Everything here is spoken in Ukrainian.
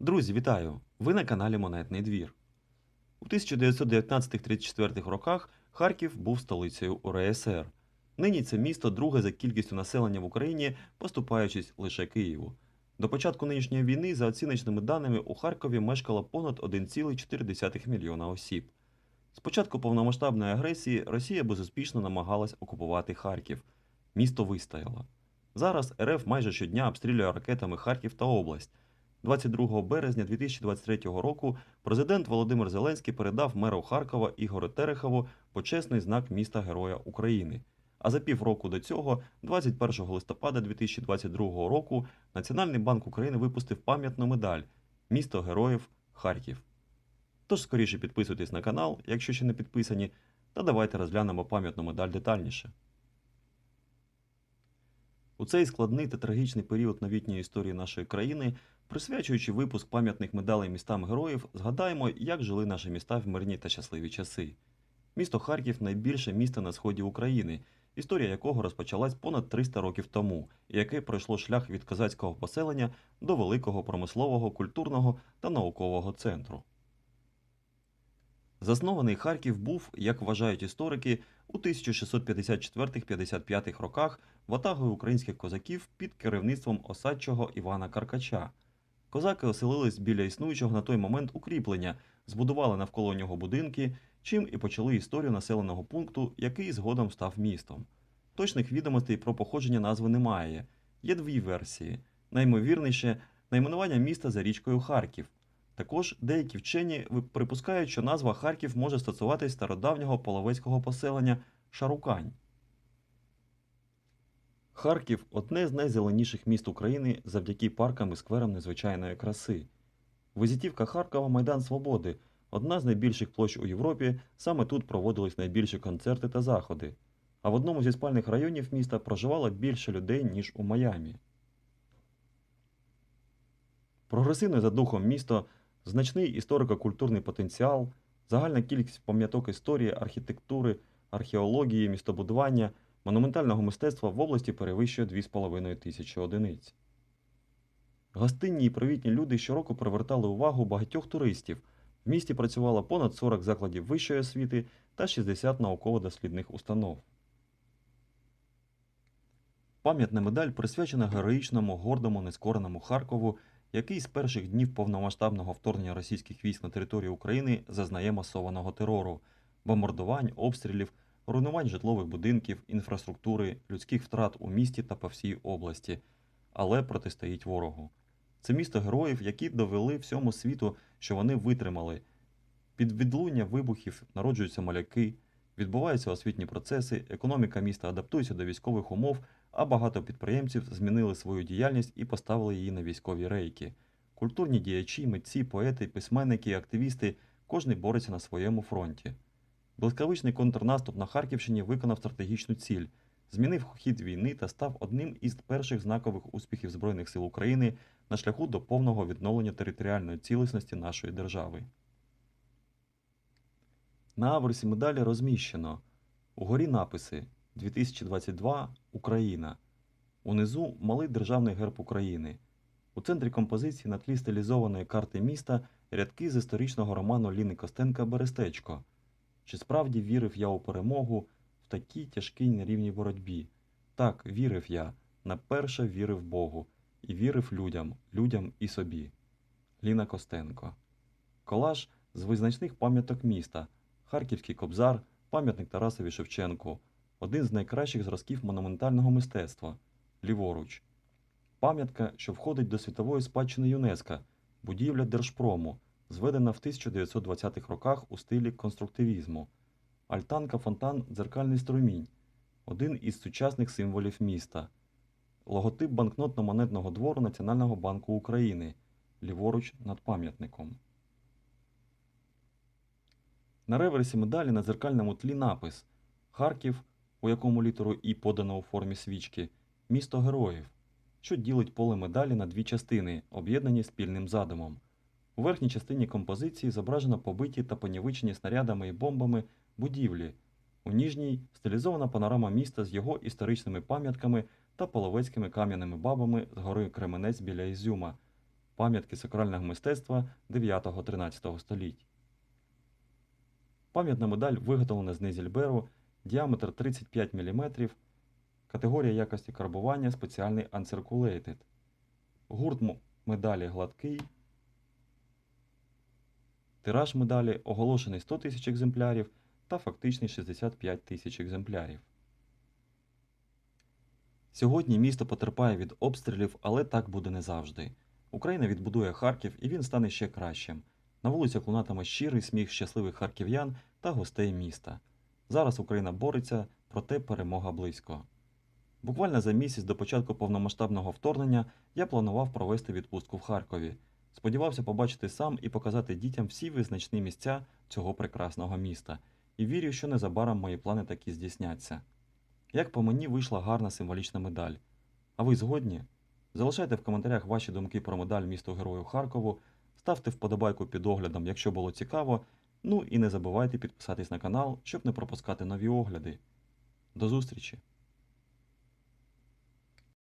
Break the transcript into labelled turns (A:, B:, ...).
A: Друзі, вітаю! Ви на каналі Монетний двір. У 1919-34 роках Харків був столицею УРСР. Нині це місто друге за кількістю населення в Україні, поступаючись лише Києву. До початку нинішньої війни, за оціночними даними, у Харкові мешкало понад 1,4 мільйона осіб. З початку повномасштабної агресії Росія безуспішно намагалась окупувати Харків. Місто вистояло. Зараз РФ майже щодня обстрілює ракетами Харків та область. 22 березня 2023 року президент Володимир Зеленський передав меру Харкова Ігорю Терехову почесний знак міста Героя України. А за півроку до цього, 21 листопада 2022 року, Національний банк України випустив пам'ятну медаль Місто Героїв Харків. Тож скоріше підписуйтесь на канал, якщо ще не підписані, та давайте розглянемо пам'ятну медаль детальніше. У цей складний та трагічний період новітньої історії нашої країни, присвячуючи випуск пам'ятних медалей містам героїв, згадаємо, як жили наші міста в мирні та щасливі часи. Місто Харків найбільше місто на сході України, історія якого розпочалась понад 300 років тому, і яке пройшло шлях від козацького поселення до великого промислового, культурного та наукового центру. Заснований Харків був, як вважають історики, у 1654-55 роках ватагою українських козаків під керівництвом осадчого Івана Каркача. Козаки оселились біля існуючого на той момент укріплення, збудували навколо нього будинки, чим і почали історію населеного пункту, який згодом став містом. Точних відомостей про походження назви немає. Є дві версії. Наймовірніше найменування міста за річкою Харків. Також деякі вчені припускають, що назва Харків може стосуватись стародавнього половецького поселення Шарукань. Харків одне з найзеленіших міст України завдяки паркам і скверам незвичайної краси. Визитівка Харкова Майдан Свободи одна з найбільших площ у Європі. Саме тут проводились найбільші концерти та заходи. А в одному зі спальних районів міста проживало більше людей, ніж у Майамі. Прогресивне за духом місто, значний історико-культурний потенціал, загальна кількість пам'яток історії, архітектури, археології, містобудування, монументального мистецтва в області перевищує 2,5 тисячі одиниць. Гостинні і привітні люди щороку привертали увагу багатьох туристів. В місті працювало понад 40 закладів вищої освіти та 60 науково-дослідних установ. Пам'ятна медаль присвячена героїчному, гордому, нескореному Харкову, який з перших днів повномасштабного вторгнення російських військ на територію України зазнає масованого терору, бомбардувань, обстрілів, руйнувань житлових будинків, інфраструктури, людських втрат у місті та по всій області, але протистоїть ворогу. Це місто героїв, які довели всьому світу, що вони витримали. Під відлуння вибухів народжуються маляки, відбуваються освітні процеси, економіка міста адаптується до військових умов, а багато підприємців змінили свою діяльність і поставили її на військові рейки. Культурні діячі, митці, поети, письменники, активісти кожний бореться на своєму фронті. Блискавичний контрнаступ на Харківщині виконав стратегічну ціль, змінив хід війни та став одним із перших знакових успіхів Збройних сил України на шляху до повного відновлення територіальної цілісності нашої держави. На аверсі медалі розміщено угорі написи 2022 Україна. Унизу малий державний герб України. У центрі композиції на тлі стилізованої карти міста рядки з історичного роману Ліни Костенка Берестечко. Чи справді вірив я у перемогу в такій тяжкій нерівній боротьбі? Так, вірив я, наперше вірив Богу і вірив людям, людям і собі. Ліна Костенко. Колаж з визначних пам'яток міста. Харківський кобзар, пам'ятник Тарасові Шевченку, один з найкращих зразків монументального мистецтва ліворуч. Пам'ятка, що входить до світової спадщини ЮНЕСКО, будівля Держпрому, зведена в 1920-х роках у стилі конструктивізму. Альтанка фонтан Дзеркальний струмінь, один із сучасних символів міста. Логотип банкнотно-монетного двору Національного банку України, ліворуч над пам'ятником. На реверсі медалі на дзеркальному тлі напис Харків, у якому літеру І подано у формі свічки, місто героїв, що ділить поле медалі на дві частини, об'єднані спільним задумом. У верхній частині композиції зображено побиті та понівечені снарядами і бомбами будівлі. У ніжній стилізована панорама міста з його історичними пам'ятками та половецькими кам'яними бабами з гори Кременець біля Ізюма. пам'ятки сакрального мистецтва 9-13 століть. Пам'ятна медаль виготовлена з низельберу, діаметр 35 мм, категорія якості карбування спеціальний Uncirculated. Гурт медалі гладкий. Тираж медалі оголошений 100 тисяч екземплярів та фактичний 65 тисяч екземплярів. Сьогодні місто потерпає від обстрілів, але так буде не завжди. Україна відбудує Харків і він стане ще кращим. На вулицях лунатиме щирий сміх щасливих харків'ян та гостей міста. Зараз Україна бореться, проте перемога близько. Буквально за місяць до початку повномасштабного вторгнення я планував провести відпустку в Харкові. Сподівався побачити сам і показати дітям всі визначні місця цього прекрасного міста. І вірю, що незабаром мої плани таки здійсняться. Як по мені вийшла гарна символічна медаль. А ви згодні? Залишайте в коментарях ваші думки про медаль місту Герою Харкову, ставте вподобайку під оглядом, якщо було цікаво. Ну і не забувайте підписатись на канал, щоб не пропускати нові огляди. До зустрічі!